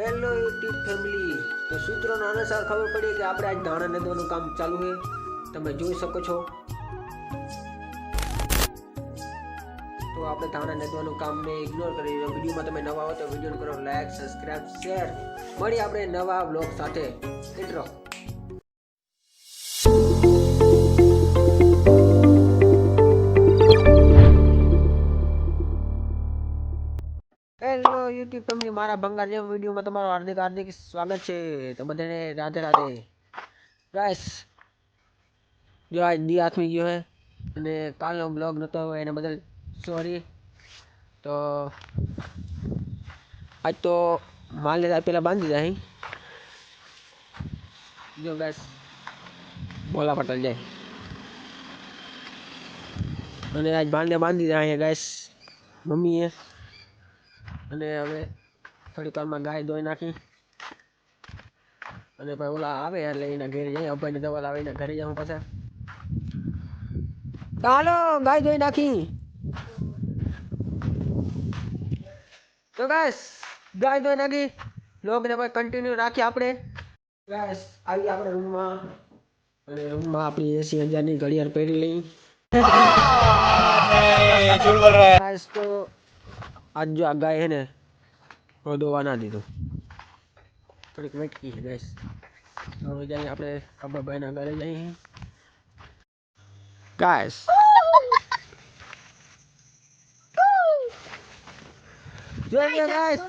Hello YouTube family તો સૂત્રોનો અનુસાર ખબર પડી કે આપણે આજ ધાણા નદવાનું કામ ચાલુ છે. તમે જોઈ શકો છો. તો આપણે ધાણા નદવાનું કામને ઇગ્નોર કરી વિડીયોમાં તમે નવા હો તો વીડિયો કરો લાઈક સબસ્ક્રાઈબ શેર મળી આપણે નવા બ્લોગ સાથે. ઇન્ટ્રો યુટ્યુબ ફેમિલી મારા ભંગાર જેમ વિડીયોમાં તમારું હાર્દિક હાર્દિક સ્વાગત છે તો બધાને રાધે રાધે ગાઈસ જો આજ દી આથમી ગયો હે અને કાલનો બ્લોગ નહોતો હોય એને બદલ સોરી તો આજ તો માલને તો પહેલાં બાંધી જાય જો ગાઈસ બોલા પટેલ જાય અને આજ માલને બાંધી જાય અહીંયા ગાઈસ મમ્મીએ અને હવે થોડીક વારમાં ગાય ધોઈ નાખી. અને પછી ઓલા આવે એટલે એના ઘરે જઈએ. અભાઈને દવા લાવે એના ઘરે જાઉં પાછા હાલો ગાય ધોઈ નાખી. તો બસ ગાય ધોઈ નાખી. લોગને પછી કન્ટિન્યુ રાખી આપણે. બસ આવી આપણે રૂમમાં. અને રૂમમાં આપણી એસી હજારની ઘડિયાળ પહેરી લઈ. તો આજ જો આ ગાય હે ને દોવા ના દીધું. થોડીક વેટકી છે ગેસ હવે જઈએ આપણે અબ્બાભાઈના ઘરે જઈએ. ગાઈસ જોઈએ ગાઈસ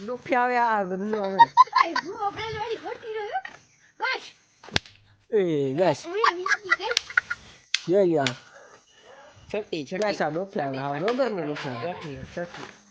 ડોફી આવે આ આવે. એ ગાઈસ જોઈ લ્યો છઠ્ઠી છઠ્ઠી. સા ડોફી આવે. હા રોબર ને ડોફી આવે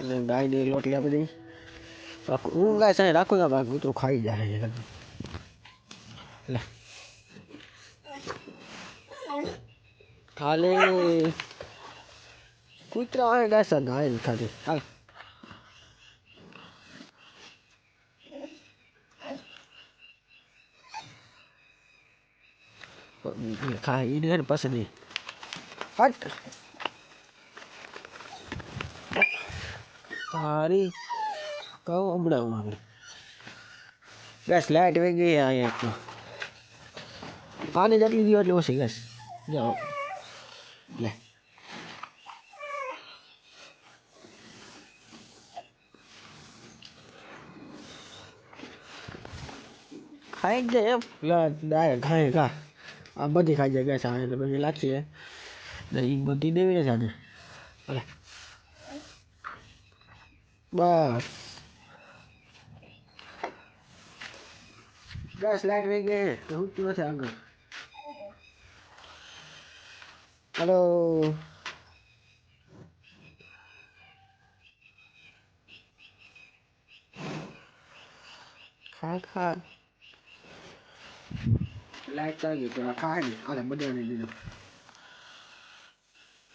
અને ગાયને લોટલી આપી દઈ આખું- હું ગાય સાંજે રાખું ને બાકી કૂતરું ખાઈ જાય છે ગંદુ. લે ખાલી કૂતરા આવે ગાય સર ગાય ખાલી હાલ ખાય એને એને પસંદ નહીં હટ તારી કહું હમણાં હું આગળ ગેસ લાઈટ વહી ગઈ અહીંયા તો પાણી જેટલી દીધો એટલી ઓછી ગેસ જાઓ લે ખાઈ જ જાય એમ ડાયરેક્ટ ખાય ખા આ બધી ખાઈ જાય ગેસ આવે એટલે પછી લાગશે ને એ બધી દેવી ને જાને ભલે બસ ગેસ લાઈટ વહી ગઈ તો હું નથી આગળ હલો ખા ખા લાઈટ ચાલી ગઈ પેલા ખાય ને અરે બધાને દીધું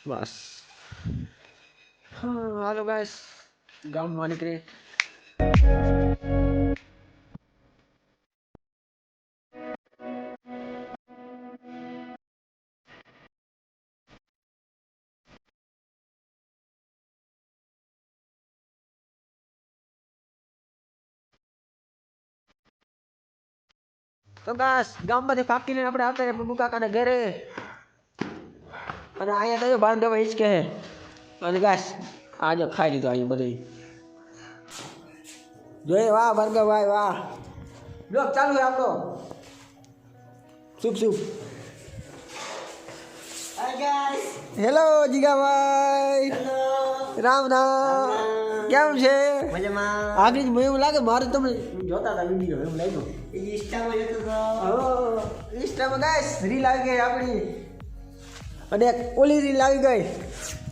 બસ હા હાલો ગાઈસ ગામમાં નીકળી તો ગાસ ગામમાંથી ફાકીને આપણે આવતા રહ્યા પ્રભુ કાકાના ઘરે અને અહીંયા તો બાંધવા હિચકે હે અને ગાસ આજે ખાઈ લીધું અહીં બધું જોઈએ વાહ ભાર્ગવભાઈ વાહ. બ્લોક ચાલુ છે આપણો. શુભ શુભ. હેલો જીગાભાઈ. રામ રામ. કેમ છે? મજામાં. આગળ મને એવું લાગે મારે તમે જોતા હતા વીડિયો એમ લાગ્યું. ઇન્સ્ટામાં જતો હતો. ઇન્સ્ટામાં ગાઈસ રીલ આવી ગઈ આપણી. અને ઓલી રીલ આવી ગઈ.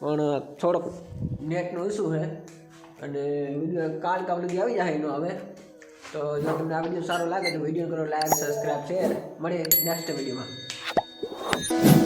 પણ થોડોક નેટનો ઇસ્યુ છે. અને વીડિયો કાલ કાલ લગી આવી જાય એનો હવે. તો જો તમને આ વીડિયો સારો લાગે તો વીડિયો કરો લાઈક સબસ્ક્રાઈબ શેર મળીએ નેક્સ્ટ વિડીયોમાં